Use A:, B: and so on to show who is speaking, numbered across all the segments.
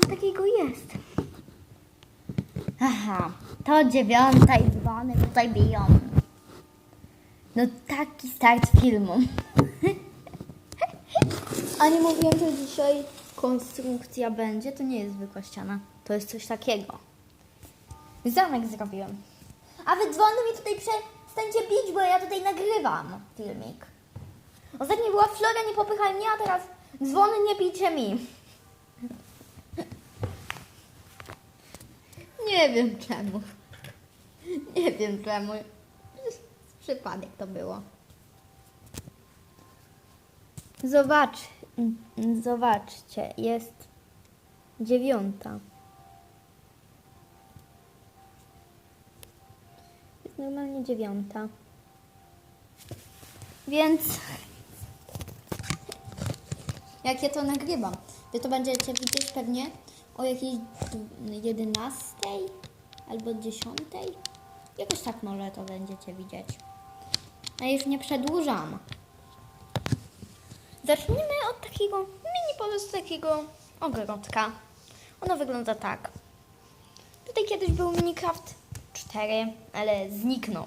A: tam takiego jest? Aha, to dziewiąta i dzwony tutaj biją. No taki start filmu. A nie mówiłem, że dzisiaj konstrukcja będzie. To nie jest zwykła ściana. To jest coś takiego. Zamek zrobiłem. A wy dzwony mi tutaj przestańcie bić, bo ja tutaj nagrywam filmik. Ostatnio była Flora, nie popychaj mnie, a teraz dzwony nie bijcie mi. Nie wiem czemu. Nie wiem czemu. Przypadek to było. Zobacz, zobaczcie, jest dziewiąta. Jest normalnie dziewiąta. Więc jak ja to nagrywam, wy to będziecie widzieć pewnie o jakiejś 11 albo 10. Jakoś tak może to będziecie widzieć. A już nie przedłużam. Zacznijmy od takiego mini po prostu takiego ogrodka. Ono wygląda tak. Tutaj kiedyś był Minecraft 4, ale zniknął.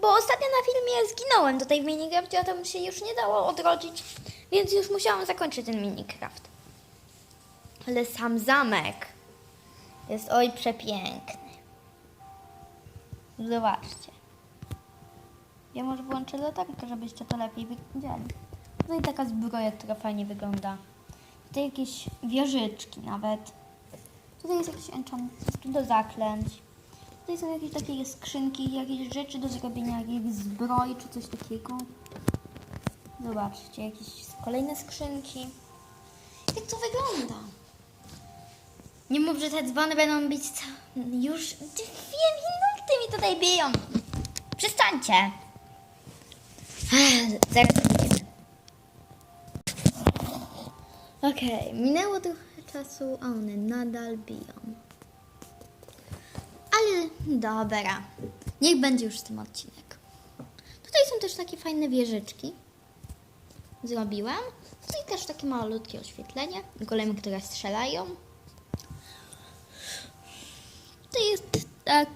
A: Bo ostatnio na filmie zginąłem tutaj w Minecrafcie, a tam się już nie dało odrodzić, więc już musiałam zakończyć ten Minecraft. Ale sam zamek jest oj przepiękny. Zobaczcie. Ja może włączę latarkę, żebyście to lepiej widzieli. Tutaj taka zbroja, która fajnie wygląda. Tutaj jakieś wieżyczki nawet. Tutaj jest jakiś enchant do zaklęć. Tutaj są jakieś takie skrzynki, jakieś rzeczy do zrobienia, jakiejś zbroi czy coś takiego. Zobaczcie, jakieś kolejne skrzynki. Jak to wygląda? Nie mów, że te dzwony będą bić ca... już dwie minuty mi tutaj biją. Przestańcie. Zaraz. Okej, minęło trochę czasu, a one nadal biją. Ale dobra, niech będzie już tym odcinek. Tutaj są też takie fajne wieżyczki. Zrobiłam. Tutaj też takie malutkie oświetlenie. Golemy, które strzelają. Tutaj jest tak,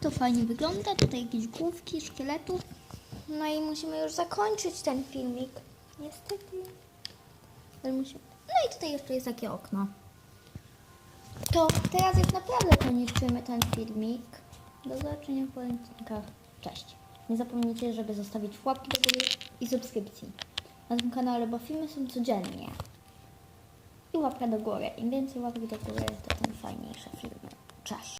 A: to fajnie wygląda. Tutaj jakieś główki szkieletów. No i musimy już zakończyć ten filmik. Niestety. Ale musimy... No i tutaj jeszcze jest takie okno. To teraz już naprawdę kończymy ten filmik. Do zobaczenia w odcinkach. Cześć. Nie zapomnijcie, żeby zostawić łapki do góry i subskrypcji na tym kanale, bo filmy są codziennie. I łapka do góry. Im więcej łapek do góry, to tym fajniejsze filmy.